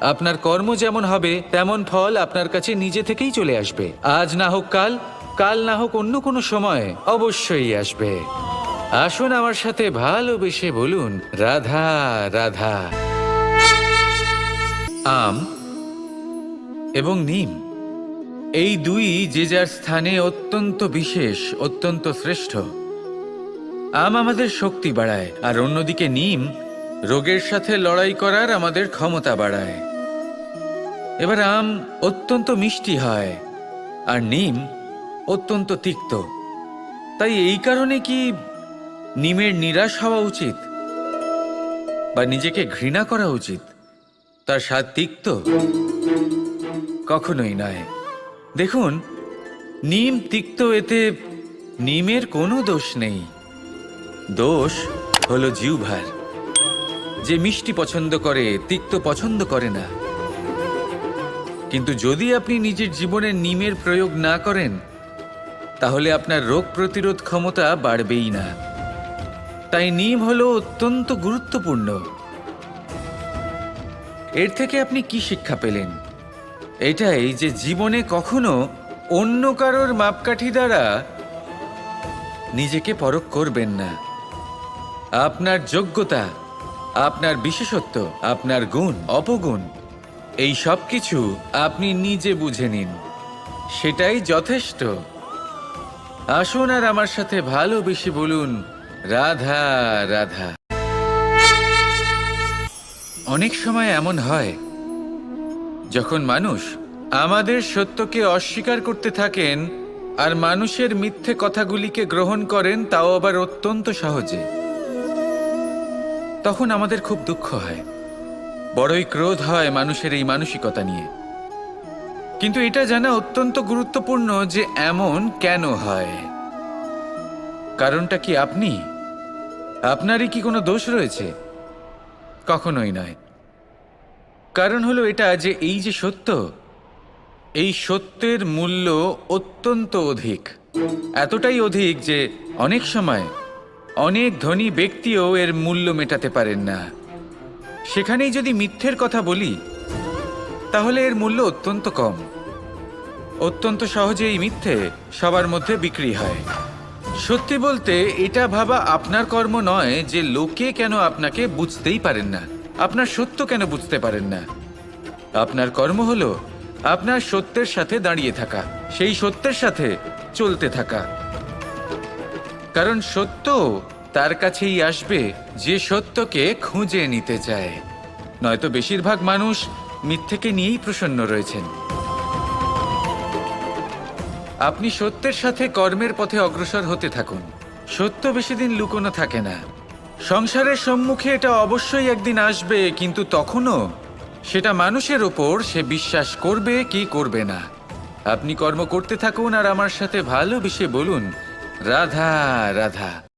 আপনার কর্ম যেমন হবে, তেমন ফল আপনার কাছে নিজে থেকেই চলে আসবে। আজ না হোক কাল কাল না হোক অন্য কোনো সময় অবশ্যই আসবে। আসুন আমার সাথে ভালোবেসে বলুন, রাধা রাধা। আম এবং নিম, এই দুই যে যার স্থানে অত্যন্ত বিশেষ, অত্যন্ত শ্রেষ্ঠ। আম আমাদের শক্তি বাড়ায়, আর অন্যদিকে নিম রোগের সাথে লড়াই করার আমাদের ক্ষমতা বাড়ায়। এবার আম অত্যন্ত মিষ্টি হয় আর নিম অত্যন্ত তিক্ত। তাই এই কারণে কি নিমের নিরাশ হওয়া উচিত? বা নিজেকে ঘৃণা করা উচিত? তার স্বাদ তিক্ত? কখনোই নয়। দেখুন, নিম তিক্ত এতে নিমের কোনো দোষ নেই। দোষ হলো জিউভার যে মিষ্টি পছন্দ করে, তিক্ত পছন্দ করে না। কিন্তু যদি আপনি নিজের জীবনে নিমের প্রয়োগ না করেন, তাহলে আপনার রোগ প্রতিরোধ ক্ষমতা বাড়বেই না। তাই নিম হলো অত্যন্ত গুরুত্বপূর্ণ। এর থেকে আপনি কি শিক্ষা পেলেন? এটাই যে জীবনে কখনো অন্য কারোর মাপকাঠি দ্বারা নিজেকে পরখ করবেন না। আপনার যোগ্যতা, আপনার বিশেষত্ব, আপনার গুণ, অপগুণ এই সব কিছু আপনি নিজে বুঝে নিন। সেটাই যথেষ্ট। আসুন আর আমার সাথে ভালোবেসে বলুন, রাধা রাধা। অনেক সময় এমন হয়, যখন মানুষ আমাদের সত্যকে অস্বীকার করতে থাকেন আর মানুষের মিথ্যে কথাগুলিকে গ্রহণ করেন, তাও আবার অত্যন্ত সহজে। তখন আমাদের খুব দুঃখ হয়। বড়ই ক্রোধ হয় মানুষের এই মানসিকতা নিয়ে। কিন্তু এটা জানা অত্যন্ত গুরুত্বপূর্ণ যে এমন কেন হয়। কারণটা কি আপনি? আপনারই কি কোনো দোষ রয়েছে? কখনোই নয়। কারণ হলো এটা যে এই যে সত্য, এই সত্যের মূল্য অত্যন্ত অধিক। এতটাই অধিক যে অনেক সময় অনেক ধনী ব্যক্তিও এর মূল্য মেটাতে পারেন না। সেখানেই যদি মিথ্যের কথা বলি, তাহলে এর মূল্য অত্যন্ত কম। অত্যন্ত সহজে এই মিথ্যে সবার মধ্যে বিক্রি হয়। সত্যি বলতে, এটা ভাবা আপনার কর্ম নয় যে লোকে কেন আপনাকে বুঝতেই পারেন না। আপনার সত্য কেন বুঝতে পারেন না? আপনার কর্ম হলো আপনার সত্যের সাথে দাঁড়িয়ে থাকা, সেই সত্যের সাথে চলতে থাকা। কারণ সত্য তার কাছেই আসবে যে সত্যকে খুঁজে নিতে চায়। নয়তো বেশিরভাগ মানুষ মিথ্যেকে নিয়েই প্রসন্ন রয়েছেন। আপনি সত্যের সাথে কর্মের পথে অগ্রসর হতে থাকুন। সত্য বেশি দিন লুকোনো থাকে না। সংসারের সম্মুখে এটা অবশ্যই একদিন আসবে, কিন্তু তখনও সেটা মানুষের ওপর সে বিশ্বাস করবে কি করবে না। আপনি কর্ম করতে থাকুন আর আমার সাথে ভালোবেসে বলুন, রাধা রাধা।